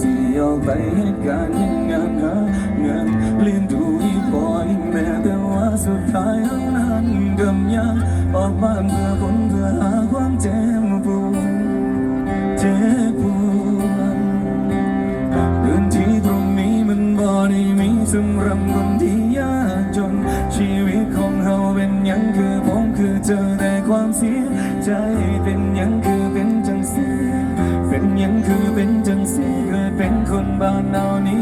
สิยอมไปให้การณ์ยังงามหาเงินเลียนดูอีพ่ออแม้แต่ว่าสุดท้ายทั้นั้นเดิยังออกบ้านเพื่อคนเพื่อหาความเจ็บปวดเจ็บปวดเดินที่ตรงนี้มันบ่ได้มีสำหรับคนที่ยาก เป็นคนบ้านเรานี้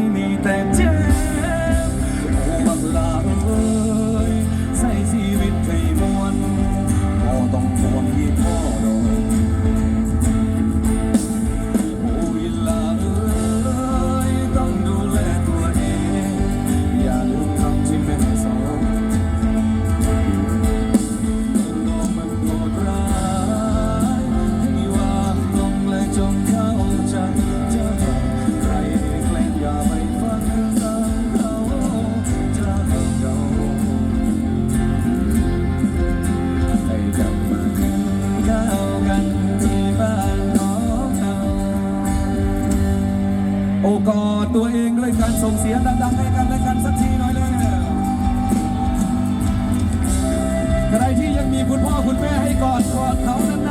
โอกอดตัวเองด้วยการส่งเสียงดังๆให้กันและกันสักทีหน่อยเลยใครที่ยังมีคุณพ่อคุณแม่ให้กอดกอดเขาน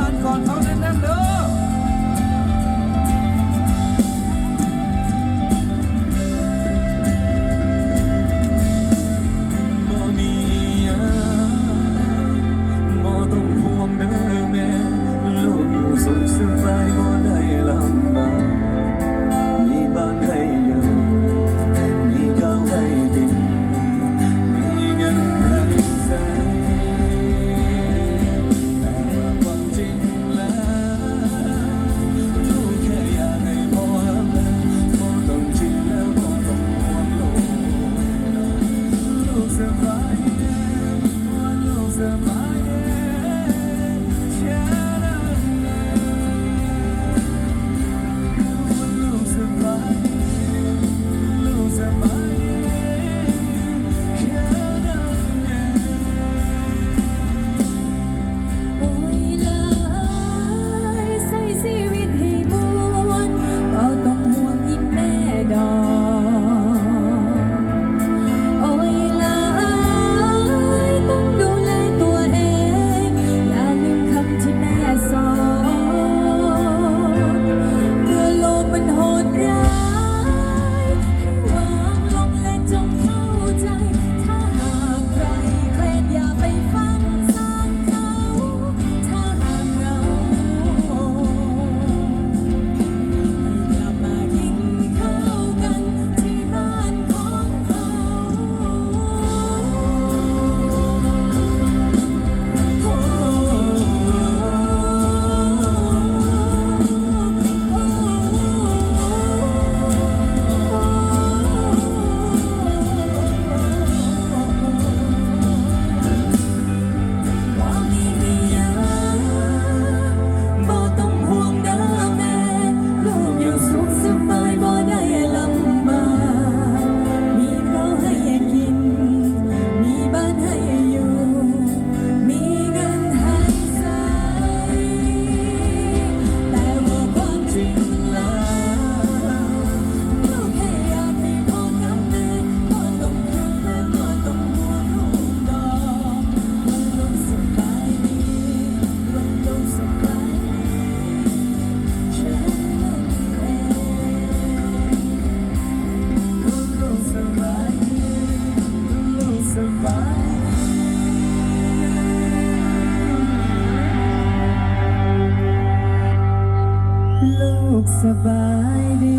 าน กสบายดี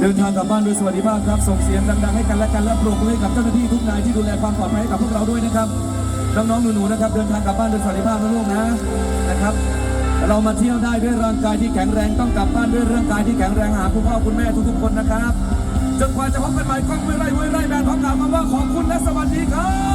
เดินทางกลับบ้านโดยสวัสดิภาพครับ ส่งเสียงดังๆให้กันและกันและปรบมือให้กับเจ้าหน้าที่ทุกนายที่ดูแลความปลอดภัยให้กับพวกเราด้วยนะครับ น้องๆหนูๆนะครับ เดินทางกลับบ้านโดยสวัสดิภาพนะลูกนะนะครับ เรามาเที่ยวได้ด้วยร่างกายที่แข็งแรงต้องกลับบ้านด้วยร่างกายที่แข็งแรงหาคุณพ่อคุณแม่ทุกๆคนนะครับจนกว่าจะพบกันใหม่กล้องห้วยไร่ห้วยไร่แบนพร้อมกล่าวคำว่าขอบคุณและสวัสดีครับ